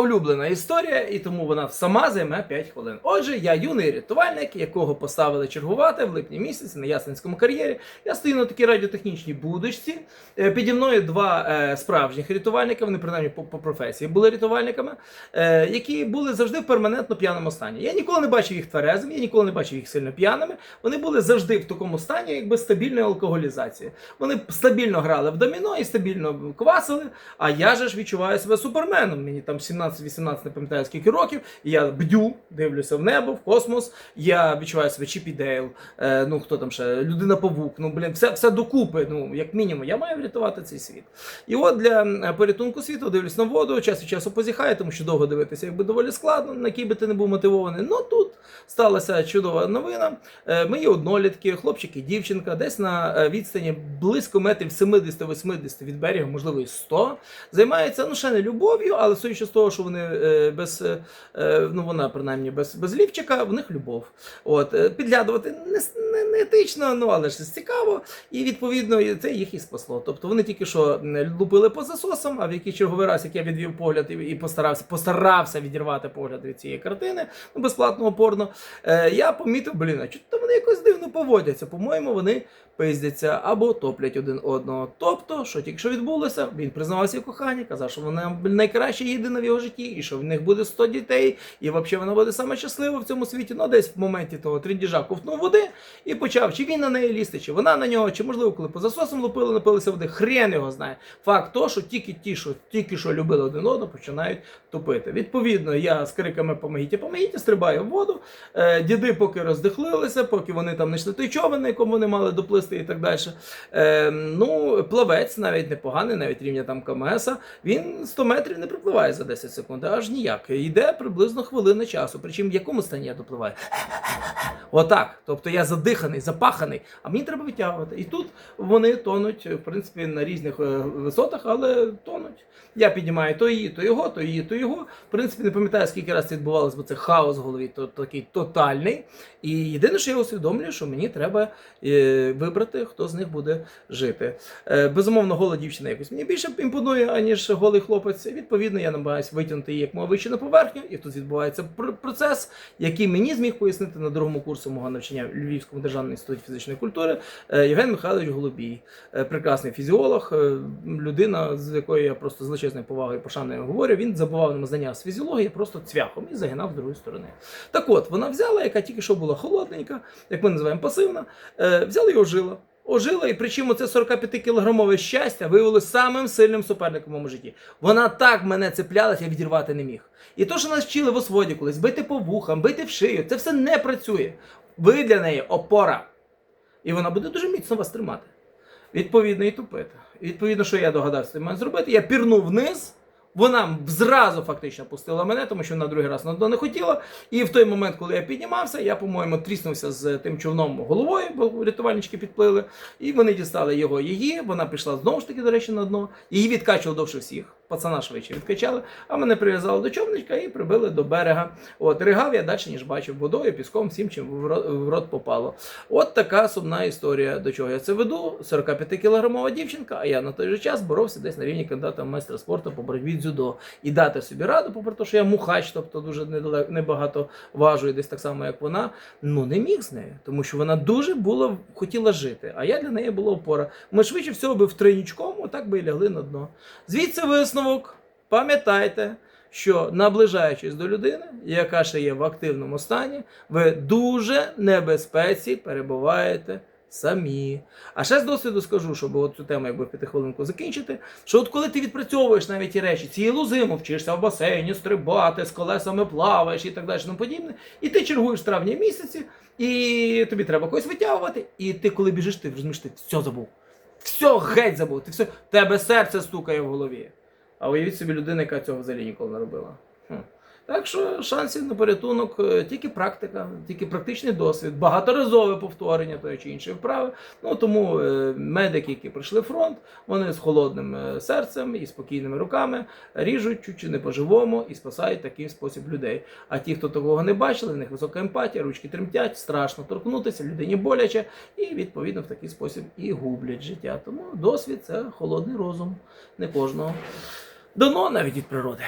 улюблена історія, і тому вона сама займе 5 хвилин. Отже, я юний рятувальник, якого поставили чергувати в липні місяці на Ясенському кар'єрі. Я стою на такій радіотехнічній будочці. Е, Піді мною два е, справжніх рятувальника, вони принаймні по, професії були рятувальниками, е, які були завжди в перманентно п'яному стані. Я ніколи не бачив їх тверезими, я ніколи не бачив їх сильно п'яними. Вони були завжди в такому стані, якби стабільної алкоголізації. Вони стабільно грали в доміно і стабільно квасили. А я же ж відчуваю себе суперменом. Мені там 17-18, не пам'ятаю скільки років. Я бдю, дивлюся в небо, в космос. Я відчуваю себе Чіпі Дейл, е, ну хто там ще, людина павук. Ну блін, все, все докупи. Ну як мінімум, я маю врятувати цей світ. І от для порятунку світу дивлюсь на воду, час від часу позіхаю, тому що довго дивитися, якби доволі складно, на який би ти не був мотивований. Ну тут сталася чудова новина. Е, Мої однолітки, хлопчик і дівчинка, десь на е, відстані близько метрів 70-80 від берега, можливо, і 100, займаються ну ще не любов'ю, але судячи з того, що вони е, без е, е, ну вона принаймні без, без лівчика, в них любов. От підглядувати не, не, не етично, ну але ж цікаво. І відповідно це їх і спасло. Тобто вони тільки що лупили по засосам, а в який черговий раз, як я відвів погляд і, постарався, постарався відірвати погляд від цієї картини ну, безплатного порно, е, я помітив, блін, а чого вони якось дивно поводяться. По-моєму, вони пиздяться або топлять один одного. Тобто, що тільки що відбулося, він признавався в коханні, казав, що вона найкраща єдина в його житті, і що в них буде 100 дітей, і взагалі вона буде саме щаслива в цьому світі. Ну, десь в моменті того тріндіжа ковтнув води і почав, чи він на неї лізти, чи вона на нього, чи можливо, коли по засосам лупили, напилися води, хрен його знає. Факт то, що тільки ті, що тільки що любили один одного, починають топити. Відповідно, я з криками помогіть, помогіть, стрибаю в воду. Е, діди поки роздихлилися, поки вони там знайшли той човен, на якому вони мали доплисти і так далі. Е, ну, плавець навіть непоганий, навіть рівня там КМС, він 100 метрів не припливає за 10 секунд, аж ніяк. Йде приблизно хвилина часу. Причому в якому стані я допливаю? Отак. Тобто я задиханий, запаханий, а мені треба витягувати. І тут вони тонуть, в принципі, на різних е, висотах, але тонуть. Я піднімаю то її, то його, то її, то його. В принципі, не пам'ятаю, скільки разів це відбувалося, бо це хаос в голові, то такий тотальний. І єдине, що я усвідомлюю, що мені треба е, вибрати, хто з них буде жити. Е, безумовно, гола дівчина якось мені більше імпонує, аніж голий хлопець. Відповідно, я намагаюся витягнути її як мова вище на поверхню, і тут відбувається процес, який мені зміг пояснити на другому курсі мого навчання в Львівському державному інституті фізичної культури е, Євген Михайлович Голубій, Е, прекрасний фізіолог, е, людина, з якою я просто з величезною повагою пошаною говорю. Він забував нам знання з фізіології просто цвяхом і загинав з другої сторони. Так от, вона взяла, яка тільки що була холодненька, як ми називаємо пасивна, взяла і ожила. Ожила, і причому це 45-кілограмове щастя виявилося самим сильним суперником в моєму житті. Вона так мене цеплялась, я відірвати не міг. І то, що нас вчили в осводі колись, бити по вухам, бити в шию, це все не працює. Ви для неї опора. І вона буде дуже міцно вас тримати. Відповідно, і тупити. Відповідно, що я догадався цим зробити, я пірнув вниз. Вона зразу фактично пустила мене, тому що вона другий раз на дно не хотіла. І в той момент, коли я піднімався, я, по-моєму, тріснувся з тим човном головою, бо рятувальнички підплили. І вони дістали його її. Вона пішла знову ж таки, до речі, на дно. Її відкачував довше всіх. Пацана швидше відкачали, а мене прив'язали до човничка і прибили до берега. От ригав я далі, ніж бачив, водою, піском, всім, чим в рот, в попало. От така сумна історія, до чого я це веду. 45-кілограмова дівчинка, а я на той же час боровся десь на рівні кандидата в майстра спорту по боротьбі дзюдо. І дати собі раду, попри те, що я мухач, тобто дуже недале- небагато важу, і десь так само, як вона. Ну не міг з нею, тому що вона дуже була хотіла жити. А я для неї була опора. Ми швидше всього би втройнічком, отак би і лягли на дно. Звідси висновок. Пам'ятайте, що наближаючись до людини, яка ще є в активному стані, ви дуже небезпеці перебуваєте самі. А ще з досвіду скажу, щоб от цю тему, якби в п'ятихвилинку закінчити, що от коли ти відпрацьовуєш навіть ті речі, цілу зиму вчишся в басейні, стрибати, з колесами плаваєш і так далі, тому подібне, і ти чергуєш в травні місяці, і тобі треба когось витягувати, і ти, коли біжиш, ти розумієш, ти все забув. Все геть забув. Ти все, тебе серце стукає в голові. А уявіть собі людина, яка цього взагалі ніколи не робила. Так що шансів на порятунок е, тільки практика, тільки практичний досвід, багаторазове повторення тої чи іншої вправи. Ну тому е, медики, які пройшли фронт, вони з холодним е, серцем і спокійними руками ріжуть чуть чи не по-живому і спасають такий спосіб людей. А ті, хто такого не бачили, в них висока емпатія, ручки тремтять, страшно торкнутися, людині боляче, і відповідно в такий спосіб і гублять життя. Тому досвід це холодний розум, не кожного. Дано навіть від природи.